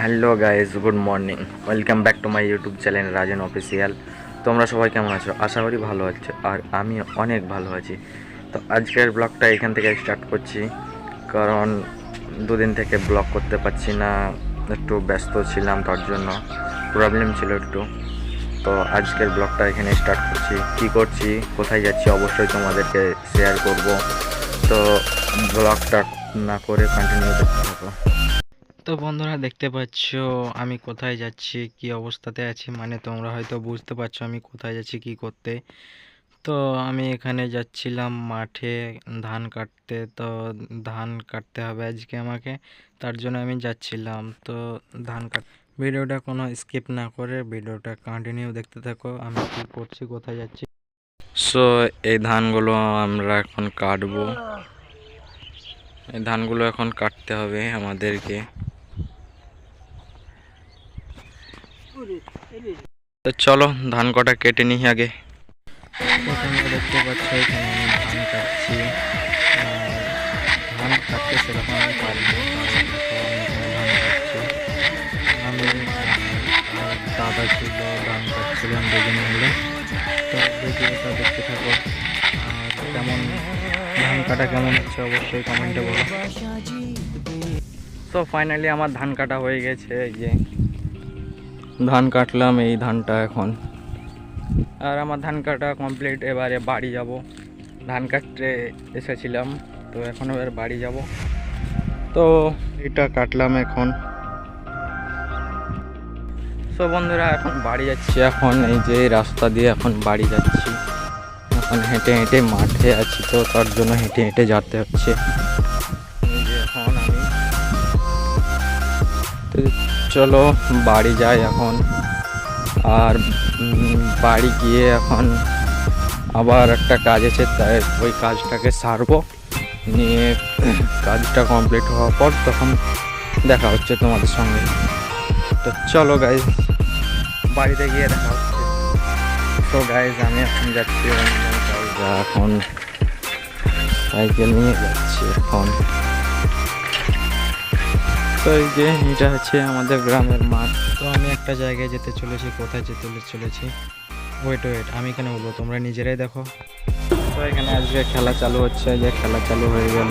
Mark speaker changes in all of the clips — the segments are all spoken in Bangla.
Speaker 1: Hello guys good morning. Welcome back to my YouTube channel Rajen official. তোমরা সবাই কেমন আছো? আশা করি ভালো আছো, আর আমি অনেক ভালো আছি। তো আজকের ব্লগটা এখান থেকে স্টার্ট করছি, কারণ দুদিন থেকে ব্লগ করতে পারছি না, একটু ব্যস্ত ছিলাম তার জন্য প্রবলেম ছিল একটু। তো আজকের ব্লগটা এখানে স্টার্ট করছি। কি করছি, কোথায় যাচ্ছি অবশ্যই তোমাদেরকে শেয়ার করব। তো ব্লগটা না করে কন্টিনিউ করতে থাকো। তো বন্ধুরা দেখতে পাচ্ছ, আমি কোথায় যাচ্ছি, কি অবস্থাতে আছি মানে তোমরা হয়তো বুঝতে পারছ আমি কোথায় যাচ্ছি, কি করতে। তো আমি এখানে যাচ্ছিলাম মাঠে ধান কাটতে, তো ধান কাটতে হবে আজকে আমাকে, তার জন্য আমি যাচ্ছিলাম। তো ধান কাট, ভিডিওটা কোনো স্কিপ না করে ভিডিওটা কন্টিনিউ দেখতে থাকো, আমি কি করছি, কোথায় যাচ্ছি। সো এই ধানগুলো আমরা এখন কাটবো। এই ধানগুলো এখন কাটতে হবে আমাদেরকে। তো চলো ধান কটা কেটে নিই আগে। তোমরা দেখতে পাচ্ছ এখানে আমি ধান কাটছি। ধান কাটতে সেরকম আমি পারি আমি দাদা ছিল ধান কাটছিলাম দুজন মিলে। তো ভিডিওটা দেখতে থাকো। আর কেমন ধান কাটা কেমন হচ্ছে অবশ্যই কমেন্টে বলো। তো ফাইনালি আমার ধান কাটা হয়ে গেছে এই যে। ধান কাটলাম, এই ধানটা এখন। আর আমার ধান কাটা কমপ্লিট এবারে বাড়ি যাব। ধান কাটতে এসেছিলাম, তো এখন এবার বাড়ি যাব। তো এটা কাটলাম এখন। সো বন্ধুরা, এখন বাড়ি যাচ্ছি এখন, এই যে রাস্তা দিয়ে এখন বাড়ি যাচ্ছি। এখন হেঁটে হেঁটে মাঠে আছি তো, তার জন্য হেঁটে হেঁটে যেতে হচ্ছে। এখন আমি চলো, বাড়ি যাই এখন। আর বাড়ি গিয়ে এখন আবার একটা কাজ আছে, তাই ওই কাজটাকে সারবো। নিয়ে কাজটা কমপ্লিট হওয়ার পর তখন দেখা হচ্ছে তোমাদের সঙ্গে। তো চলো গাইজ বাড়িতে গিয়ে দেখা হচ্ছে। তো গাইজ আমি এখন যাচ্ছি এখন সাইকেল নিয়ে যাচ্ছি এখন। তো এই যে এটা হচ্ছে আমাদের গ্রামের মাঠ। তো আমি একটা জায়গায় যেতে চলেছি কোথায় যেতে চলেছি? ওয়েট ওয়েট আমি এখানে বলব তোমরা নিজেরাই দেখো। তো এখানে আজকে খেলা চালু হচ্ছে যে খেলা চালু হয়ে গেল।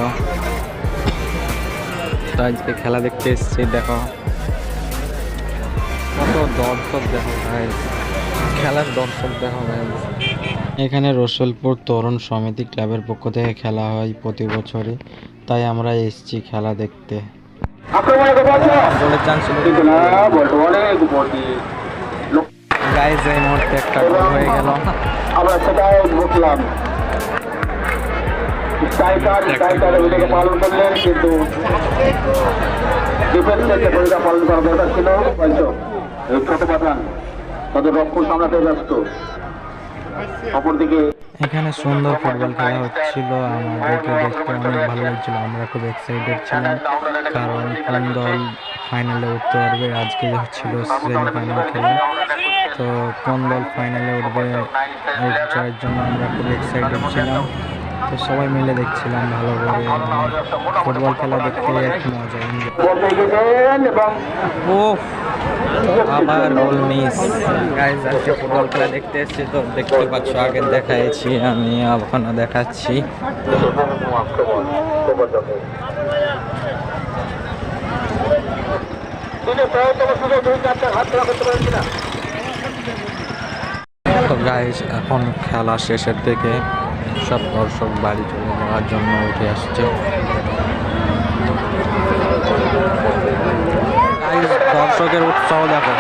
Speaker 1: তো আজকে খেলা দেখতে এসছি দেখো। কত দর্শক দেখো ভাই। খেলার দর্শক দেখো ভাই। এখানে রসুলপুর তরুণ সমিতি ক্লাবের পক্ষ থেকে খেলা হয় প্রতি বছরই। তাই আমরা এসেছি খেলা দেখতে। গাইজ এই মুহূর্তে একটা গোল হয়ে গেল।
Speaker 2: আমরা সেটাই বুঝলাম। স্ট্রাইকার স্ট্রাইকারের ভূমিকা পালন করলেন কিন্তু ডিফেন্সের যে ভূমিকা পালন করা দরকার ছিল। এই ছোট পাঠান তাদের রক্ষণ সামলাতে ব্যস্ত। অপরদিকে
Speaker 1: এখানে সুন্দর ফুটবল খেলা হচ্ছিল, আমাদেরকে দেখতে অনেক ভালো লাগছিল। আমরা খুব এক্সাইটেড ছিলাম, কারণ কোন দল ফাইনালে উঠতে পারবে? আজকে হচ্ছিল সেমিফাইনাল খেলা। তো কোন দল ফাইনালে উঠবে জয়ের জন্য আমরা খুব এক্সাইটেড ছিলাম। তো সবাই মিলে দেখছিলাম ভালো করে মানে ফুটবল খেলা দেখতে এক মজা ও আবার গোল মিস গাইজ আজকে ফুটবল খেলা দেখতে এসেছি তো, দেখতে পাচ্ছ, আগে দেখাইছি আমি এখনও দেখাচ্ছি। গাইজ এখন খেলা শেষের দিকে। সব দর্শক বাড়ি চলে যাওয়ার জন্য উঠে আসছে। দর্শকের উৎসাহ দেখো।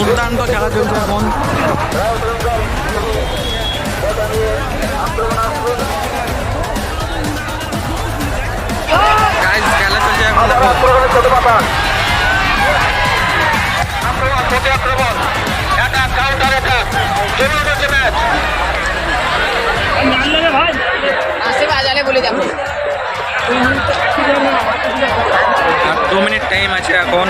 Speaker 3: দুর্দান্ত খেলা চলছে এখন। আর দু মিনিট টাইম আছে এখন।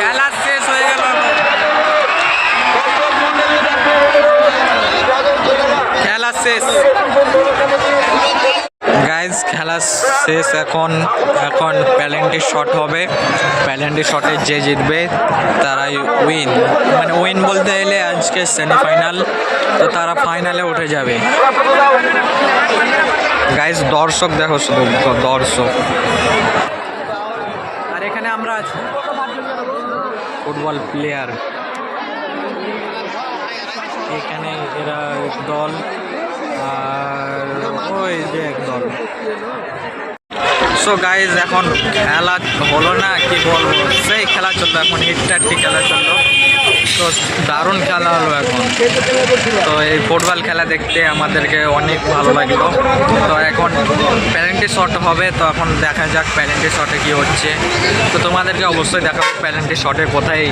Speaker 3: খেলা শেষ। হয়ে খেলা শেষ গাইজ খেলা শেষ এখন এখন প্যালেন্টি শট হবে। প্যালেন্টি শটে যে জিতবে, তারাই উইন মানে উইন বলতে এলে আজকে সেমিফাইনাল তো তারা ফাইনালে উঠে যাবে। গাইজ দর্শক দেখো শুধু, দর্শক। আমরা আছি। ফুটবল প্লেয়ার এখানে এরা দল আর ওই যে এক দল সো গাইজ এখন খেলা হলো না, কি বলব? সেই খেলা চলল এখন হিটটাটি খেলা চলল তো দারুণ খেলা হলো এখন। তো এই ফুটবল খেলা দেখতে আমাদেরকে অনেক ভালো লাগল। তো এখন প্যারেন্টি শট হবে, তো এখন দেখা যাক প্যারেন্টি শটে কি হচ্ছে। তো তোমাদেরকে অবশ্যই দেখাবো প্যারেন্টি শটে কোথায়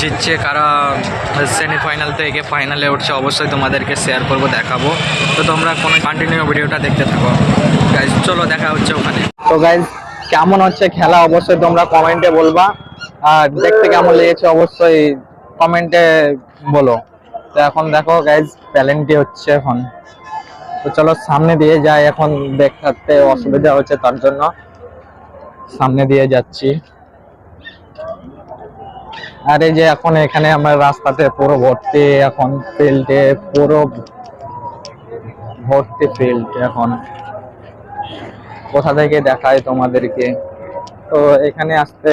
Speaker 3: জিতছে, কারা সেমিফাইনাল থেকে ফাইনালে উঠছে, অবশ্যই তোমাদেরকে শেয়ার করব, দেখাবো। তো তোমরা কোনো কন্টিনিউ ভিডিওটা দেখতে থাকো। গাইজ চলো দেখা হচ্ছে ওখানে। তো গাইজ কেমন হচ্ছে খেলা? অবশ্যই তোমরা কমেন্টে বলবা। আর দেখতে কেমন লেগেছে অবশ্যই কমেন্টে বলো। তো এখন দেখো গাইজ প্যালেন্টি হচ্ছে এখন। তো চলো সামনে দিয়ে যাই, এখন দেখাতে অসুবিধা হচ্ছে তার জন্য। সামনে দিয়ে যাচ্ছি। আর এই যে এখন এখানে আমরা রাস্তাতে পুরো ভর্তি এখন ফিল্ডে পুরো ভর্তি ফিল্ড এখন। কোথা থেকে দেখায় তোমাদেরকে? তো এখানে আসতে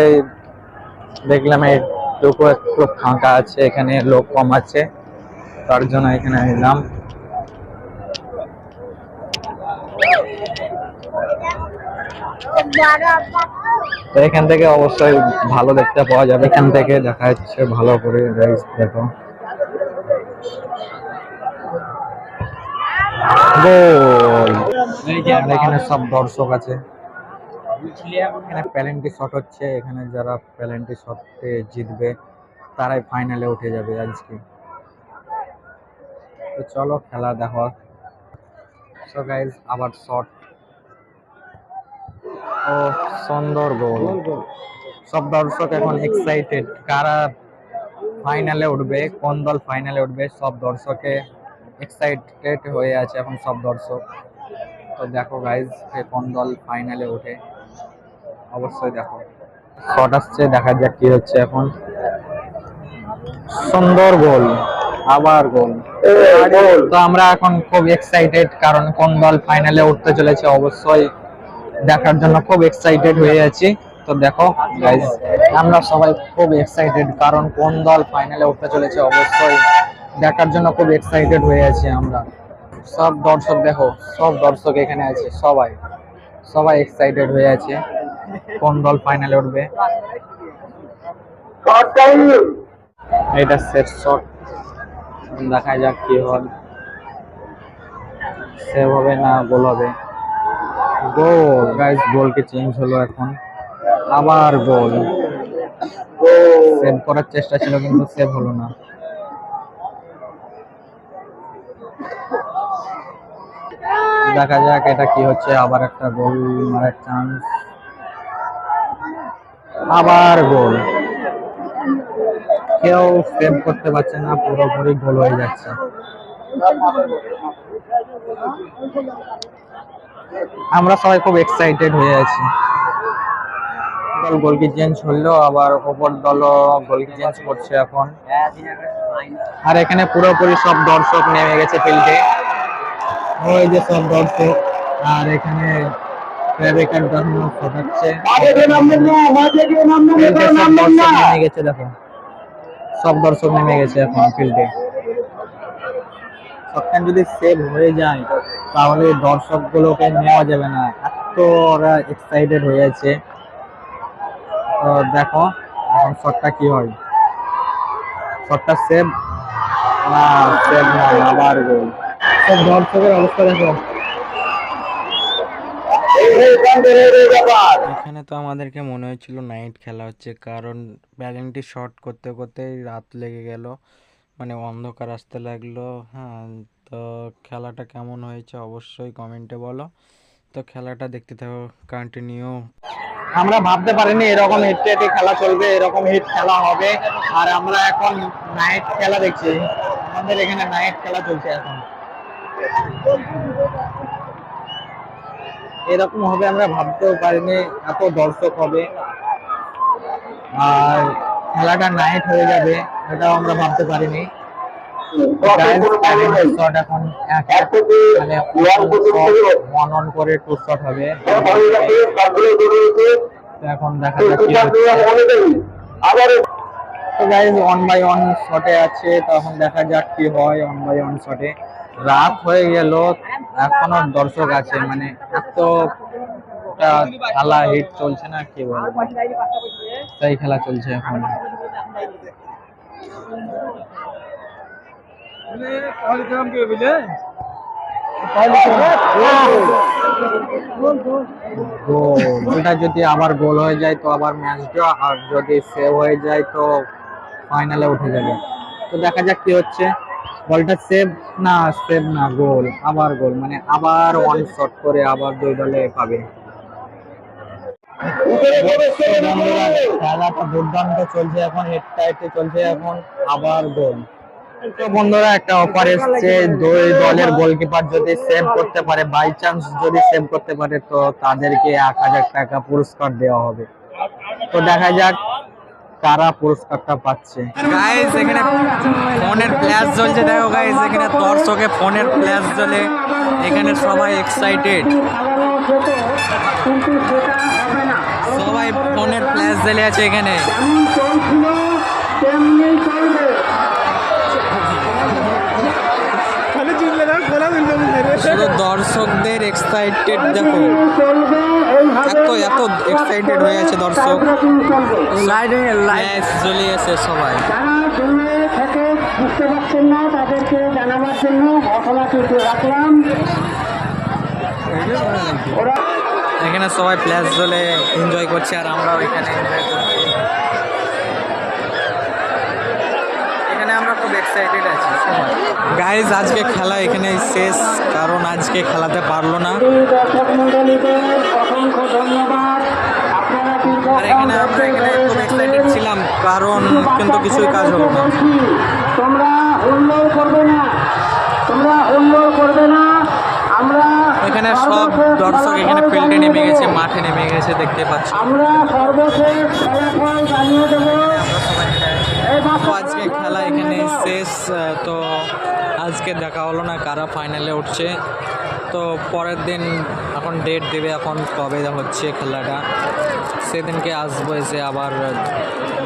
Speaker 3: দেখলাম এই এইটুকু একটু ফাঁকা আছে, এখানে লোক কম আছে, তার জন্য এখানে এলাম। তো এখান থেকে অবশ্যই ভালো দেখতে পাওয়া যাবে, এখান থেকে দেখা যাচ্ছে ভালো করে দেখো। এখানে সব দর্শক আছে। এখানে প্যালেন্টি শট হচ্ছে, এখানে যারা প্যালেন্টি শটে জিতবে, তারাই ফাইনালে উঠে যাবে আজকে তো চলো খেলা দেখো সো গাইজ আবার শট ও, সুন্দর গোল সব দর্শক এখন এক্সাইটেড কারা ফাইনালে উঠবে, কোন দল ফাইনালে উঠবে, সব দর্শকে এক্সাইটেড হয়ে আছে এখন সব দর্শক। তো দেখো গাইজ কোন দল ফাইনালে ওঠে? অবশ্যই দেখো। শট আসছে, দেখা যাক কি হচ্ছে এখন। সুন্দর গোল আবার গোল তো আমরা এখন খুব এক্সাইটেড কারণ কোন দল ফাইনালে উঠতে চলেছে অবশ্যই দেখার জন্য খুব এক্সাইটেড হয়ে আছি। তো দেখো গাইজ আমরা সবাই খুব এক্সাইটেড কারণ কোন দল ফাইনালে উঠতে চলেছে অবশ্যই দেখার জন্য খুব এক্সাইটেড হয়ে আছি আমরা। সব দর্শক দেখো, সব দর্শক এখানে আছে, সবাই। সবাই এক্সাইটেড হয়ে আছে। কোন দল ফাইনালে উঠবে? এটা সেট শট দেখা যাক কি হল সেভ হবে না গোল হবে? গোল গাইস গোল কি চেঞ্জ হলো এখন। আবার গোল সেভ করার চেষ্টা ছিল কিন্তু সেভ হলো না। দেখা যাক এটা কি হচ্ছে, আবার একটা গোল মারার চান্স আবার গোল কেউ সেভ করতে পারছে না, পুরোপুরি গোল হয়ে যাচ্ছে। আমরা সবাই খুব এক্সাইটেড হয়ে আছি। দল গোলকি চেঞ্জ হলো, আবার ওপর দলও গোলকি চেঞ্জ করছে এখন। আর এখানে পুরোপুরি সব দর্শক নেমে গেছে ফিল্ডে ওই যে সব দর্শক আর এখানে গেছে দেখো। সব দর্শক নেমে গেছে এখন ফিল্ডে শটটা যদি সেভ হয়ে যায়, তাহলে দর্শকগুলোকে নেওয়া যাবে না। এত ওরা এক্সাইটেড হয়ে আছে। তো দেখো, এখন শটটা কি হয়? শটটা সেভ না সেভ না, আবার গোল দর্শকের অবস্থা দেখো।
Speaker 1: এখানে তো আমাদেরকে মনে হচ্ছিল নাইট খেলা হচ্ছে কারণ ব্যালিংটি শর্ট করতে করতে রাত লেগে গেল মানে অন্ধকার আসতে লাগল। হ্যাঁ তো খেলাটা কেমন হয়েছে অবশ্যই কমেন্টে বলো। তো খেলাটা দেখতে থাকো কন্টিনিউ
Speaker 3: আমরা ভাবতে পারিনি এরকম হিট হেঁটে খেলা চলবে এরকম হিট খেলা হবে। আর আমরা এখন নাইট খেলা দেখছি। আমাদের এখানে নাইট খেলা চলছে এখন। এরকম হবে, আমরা ভাবতেও পারিনি, এত দর্শক হবে। আর খেলাটা নাইট হয়ে যাবে, এটাও আমরা ভাবতে পারিনি। এখন মানে অন করে টু হবে। এখন দেখা গাইজ ওয়ান বাই ওয়ান শটে আছে তখন দেখা যাক কি হয় ওয়ান বাই ওয়ান শটে রাত হয়ে গেল, এখনও দর্শক আছে মানে এত টা খেলা হিট চলছে না, কি বলব? তাই খেলা চলছে এখন। যদি আবার গোল হয়ে যায়, তো আবার ম্যাচ আর যদি সেভ হয়ে যায়, তো ফাইনালে উঠে যাবে। তো দেখা যাক কি হচ্ছে। বলটা সেভ না সেভ না গোল আবার গোল মানে আবার ওয়ান শট করে আবার দুই দলে পাবে। খেলাটা দুর্দান্ত চলছে এখন হেড টাইটে চলছে এখন আবার গোল তো বন্ধুরা একটা অফার এসছে দুই দলের গোলকিপার যদি সেভ করতে পারে বাই চান্স যদি সেভ করতে পারে তো তাদেরকে এক হাজার টাকা পুরস্কার দেওয়া হবে। তো দেখা যাক কারা পুরস্কারটা পাচ্ছে?
Speaker 1: গাইস এখানে ফোনের ফ্ল্যাশ জ্বলছে। দেখো গাইস এখানে দর্শকে ফোনের ফ্ল্যাশ জ্বলে। এখানে সবাই এক্সাইটেড সবাই ফোনের ফ্ল্যাশ জ্বলে আছে এখানে। দর্শকদের এক্সাইটেড দেখো। এত এত এক্সাইটেড হয়ে আছে দর্শক। লাইটে লাইট জ্বলে আছে সবাই।
Speaker 4: থেকে বুঝতে পারছেন না তাদেরকে জানাবার জন্য রাখলাম। ওরা
Speaker 1: এখানে সবাই প্লেস জ্বলে এনজয় করছে আর আমরাও এখানে এনজয় করছি এখানে আমরা খুব এক্সাইটেড আছি গাইজ আজকে খেলা এখানে শেষ কারণ আজকে খেলাতে পারল না। আর এখানে আমরা এখানে খুব এক্সাইটেড ছিলাম কারণ কিন্তু কিছুই কাজ হলো না।
Speaker 4: তোমরা হুল্লোড় করবে না তোমরা হুল্লোড় করবে না আমরা
Speaker 1: এখানে সব দর্শক এখানে ফিল্ডে নেমে গেছে মাঠে নেমে গেছে দেখতে পাচ্ছি।
Speaker 4: আমরা সর্বশেষ ফলাফল জানিয়ে দেবো।
Speaker 1: আজকে খেলা এখানে শেষ তো আজকে দেখা হলো না, কারা ফাইনালে উঠছে। তো পরের দিন এখন ডেট দেবে, এখন কবে হচ্ছে খেলাটা। সেদিনকে আসব, এসে আবার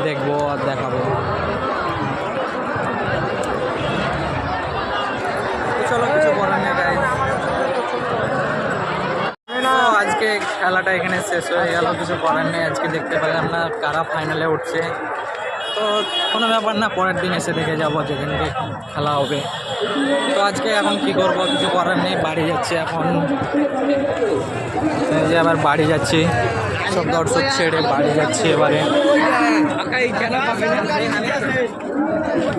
Speaker 1: দেখব আর দেখাবো। কিছু করার নেই আজকে খেলাটা এখানে শেষ হয়ে গেল, কিছু করার নেই। আজকে দেখতে পেলাম না কারা ফাইনালে উঠছে। তো কোনো ব্যাপার না, পরের দিন এসে দেখে যাব, যেদিনকে খেলা হবে। তো আজকে এখন কি করব? কিছু করার নেই, বাড়ি যাচ্ছি এখন। যে আবার বাড়ি যাচ্ছি, সব দর্শক ছেড়ে বাড়ি যাচ্ছি এবারে।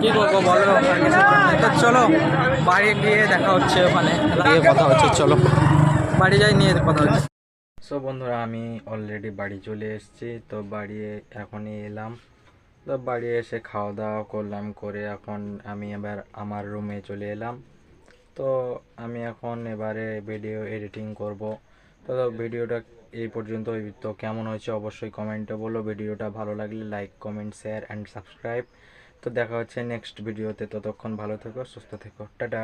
Speaker 1: কি করব বলো। তো চলো, বাড়ি গিয়ে দেখা হচ্ছে ওখানে। গিয়ে কথা হচ্ছে, চলো। বাড়ি যাই, নিয়ে কথা হচ্ছে। সো বন্ধুরা, আমি অলরেডি বাড়ি চলে এসেছি, তো বাড়ি এখনই এলাম। তো বাড়ি এসে খাওয়া দাওয়া করলাম, করে এখন আমি এবার আমার রুমে চলে এলাম। তো আমি এখন এবারে ভিডিও এডিটিং করব। তো ভিডিওটা এই পর্যন্ত তো কেমন হয়েছে অবশ্যই কমেন্টে বলো। ভিডিওটা ভালো লাগলে like comment share and subscribe তো দেখা হচ্ছে নেক্সট ভিডিওতে ততক্ষণ ভালো থেকো, সুস্থ থেকো। টাটা।